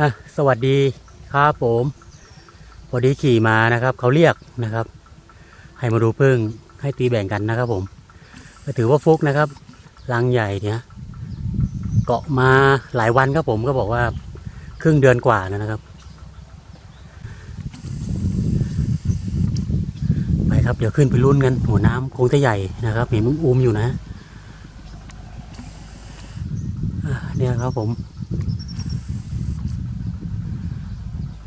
อะสวัสดีครับผมพอดีขี่มานะครับเขาเรียกนะครับ ให้มาดูพึ่งให้ตีแบ่งกันนะครับผมก็ถือว่าฟุกนะครับรังใหญ่เนี่ยเกาะมาหลายวันครับผมก็บอกว่าครึ่งเดือนกว่าแล้วนะครับ ไปครับเดี๋ยวขึ้นไปรุ่นกันหัวน้ำคงจะใหญ่นะครับเห็นมุมอุ้มอยู่นะอะเนี่ยครับผม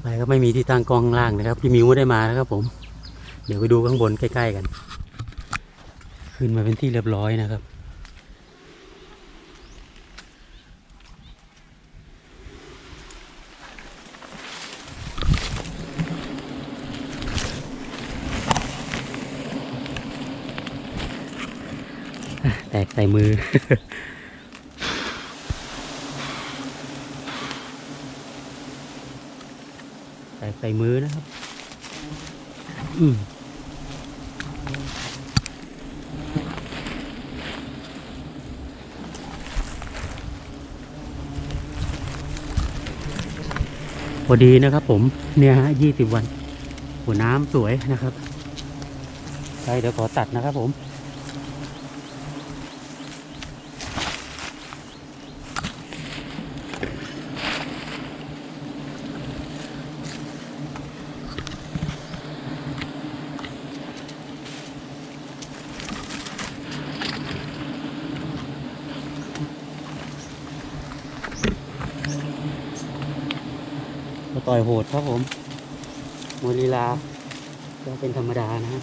ไปก็ไม่มีที่ตั้งกล้องล่างนะครับพี่มิวไม่ได้มานะครับผม เดี๋ยวไปดูข้างบนใกล้ ๆ กัน ขึ้นมาเป็นที่เรียบร้อยนะครับแตกใส่มือ แตก ใส่มือนะครับ อืมพอดีนะครับผมเนี่ยฮะยี่สิบวันหัวน้ำสวยนะครับใช่เดี๋ยวขอตัดนะครับผม ต่อยโหดครับผมมวยลีลาก็เป็นธรรมดานะฮะ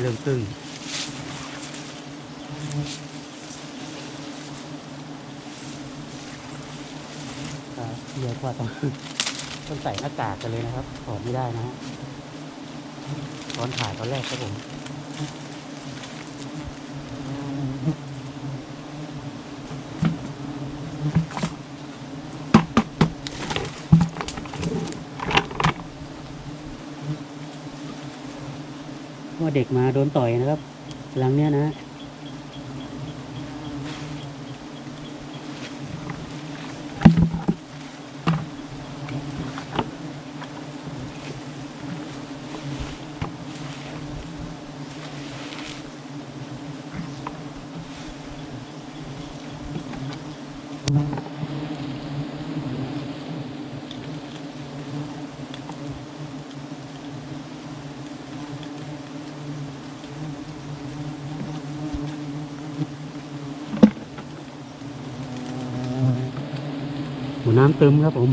เริ่มตึงครับเยอะกว่าต้องต้องใส่หน้ากากกันเลยนะครับถอดไม่ได้นะฮะตอนถ่ายตอนแรกครับผม ว่าเด็กมาโดนต่อยนะครับ หลังเนี้ยนะหัว น้ำเติมครับผมข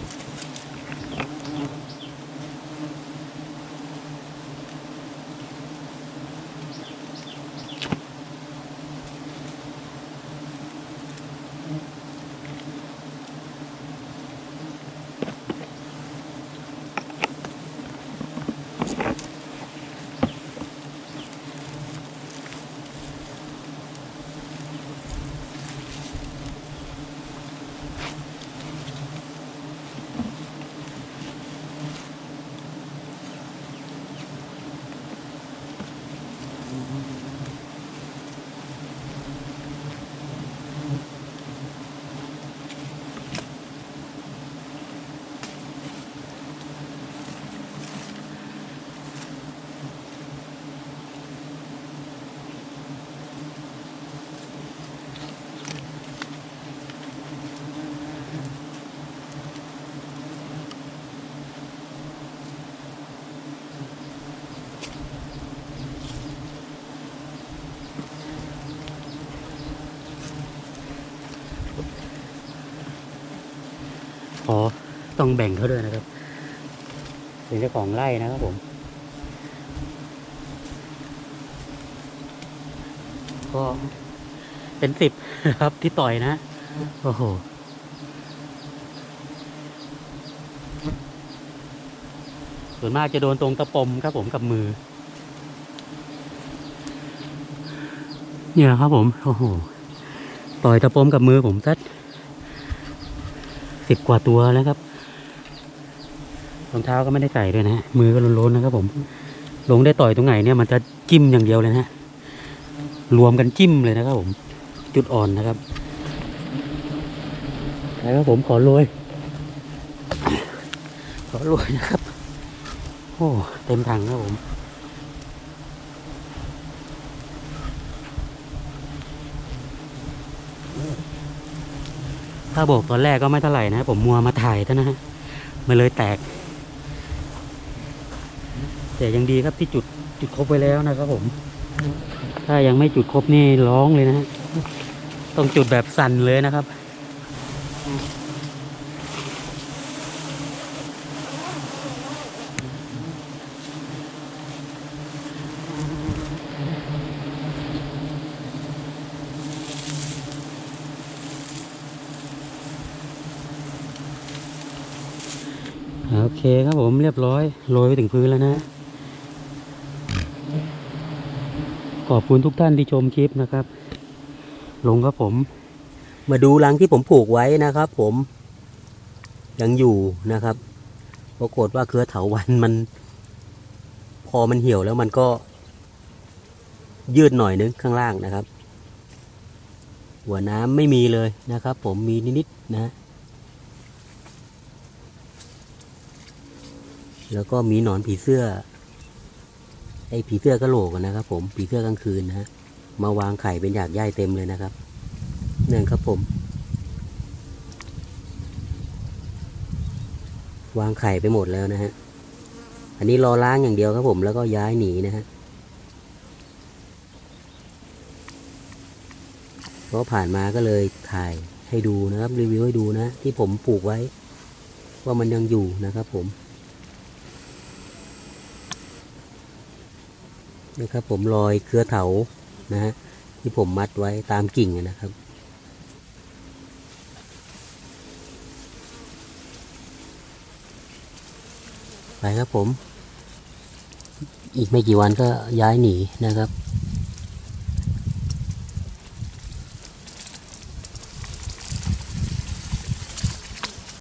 องแบ่งเขาด้วยนะครับเป็นเจ้าของไร่นะครับผม ก็เป็นสิบครับที่ต่อยนะ โอ้โหส่วนมากจะโดนตรงตะปมครับผมกับมือ เนี่ยครับผม โอ้โห ต่อยตะปมกับมือผมสักสิบกว่าตัวแล้วครับ รองเท้าก็ไม่ได้ใส่ด้วยนะฮะมือก็โล้นๆนะครับผม ลงได้ต่อยตรงไหนเนี่ยมันจะจิ้มอย่างเดียวเลยนะฮะรวมกันจิ้มเลยนะครับผม จุดอ่อนนะครับแล้วผมขอโรยขอโรยนะครับ โอ้เต็มถังครับผมถ้าบอกตอนแรกก็ไม่เท่าไหร่นะ ผมมัวมาถ่ายเท่านะฮะมันเลยแตก แต่ยังดีครับที่จุดจุดครบไว้แล้วนะครับผม ถ้ายังไม่จุดครบนี่ร้องเลยนะฮะต้องจุดแบบสั่นเลยนะครับโอเคครับผมเรียบร้อยโรยไปถึงพื้นแล้วนะ ขอบคุณทุกท่านที่ชมคลิปนะครับ ลงครับผม มาดูรังที่ผมปลูกไว้นะครับ ผมยังอยู่นะครับปรากฏว่าเครือเถาวันมัน พอมันเหี่ยวแล้วมันก็ ยืดหน่อยนึงข้างล่างนะครับ หัวน้ำไม่มีเลยนะครับ ผมมีนิดๆนะ แล้วก็มีหนอนผีเสื้อ ไอ้ผีเสื้อกระโหลกนะครับ ผมผีเสื้อกลางคืนนะฮะมาวางไข่เป็นหยากใยเต็มเลยนะครับเนี่ยครับผม วางไข่ไปหมดแล้วนะฮะอันนี้รอล้างอย่างเดียวครับผมแล้วก็ย้ายหนีนะฮะเพราะผ่านมาก็เลยถ่ายให้ดูนะครับรีวิวให้ดูนะ ที่ผมปลูกไว้ ว่ามันยังอยู่นะครับผม นะครับผมรอยเครือเถานะฮะที่ผมมัดไว้ตามกิ่งนะครับ ไปครับผม อีกไม่กี่วันก็ย้ายหนีนะครับ